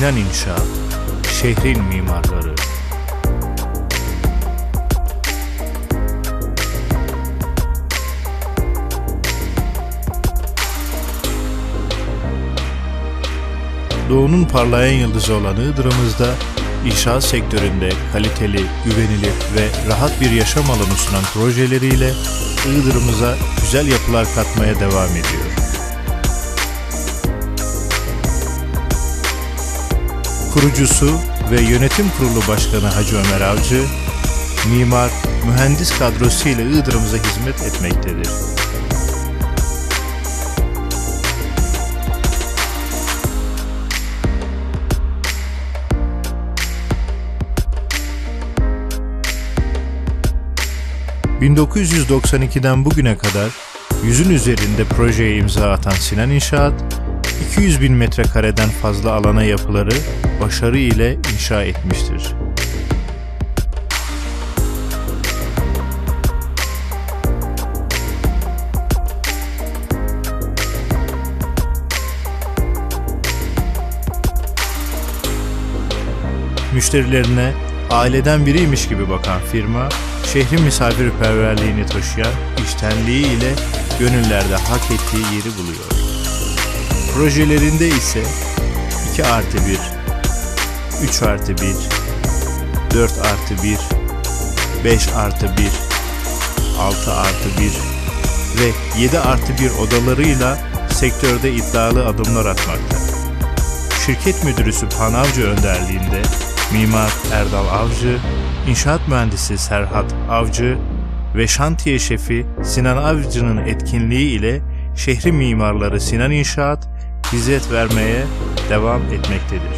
Sinan İnşaat, şehrin mimarları. Doğu'nun parlayan yıldızı olan Iğdır'ımızda inşaat sektöründe kaliteli, güvenilir ve rahat bir yaşam alanı sunan projeleriyle Iğdır'ımıza güzel yapılar katmaya devam ediyor. Kurucusu ve yönetim kurulu başkanı Hacı Ömer Avcı, mimar, mühendis kadrosuyla Iğdır'ımıza hizmet etmektedir. ...1992'den bugüne kadar yüzün üzerinde projeye imza atan Sinan İnşaat, 200 bin metrekareden fazla alana yapıları başarı ile inşa etmiştir. Müşterilerine aileden biriymiş gibi bakan firma, şehrin misafirperverliğini taşıyan iştenliği ile gönüllerde hak ettiği yeri buluyor. Projelerinde ise 2 artı 1, 3 artı 1, 4 artı 1, 5 artı 1, 6 artı 1 ve 7 artı 1 odalarıyla sektörde iddialı adımlar atmakta. Şirket müdürü Sübhan Avcı önderliğinde mimar Erdal Avcı, inşaat mühendisi Serhat Avcı ve şantiye şefi Sinan Avcı'nın etkinliği ile şehri mimarları Sinan İnşaat hizmet vermeye devam etmektedir.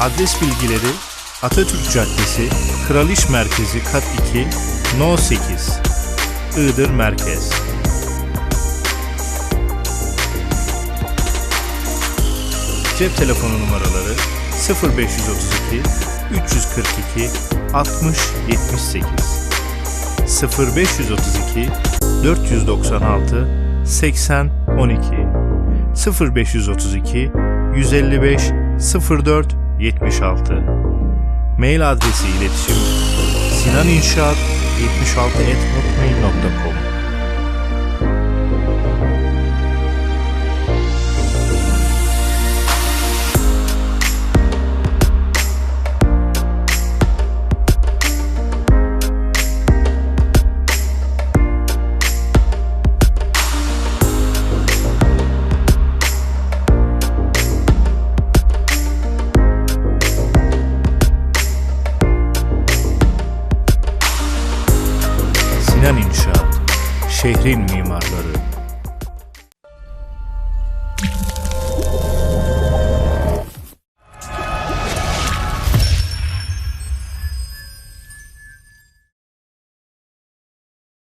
Adres bilgileri Atatürk Caddesi, Kraliş Merkezi Kat 2, No 8, Iğdır Merkez. Cep telefonu numaraları 0532 342 60 78 0532 496 80 12 0532 155 04 76 Mail adresi iletişim sinaninşaat76@hotmail.com Sinan İnşaat, şehrin mimarları.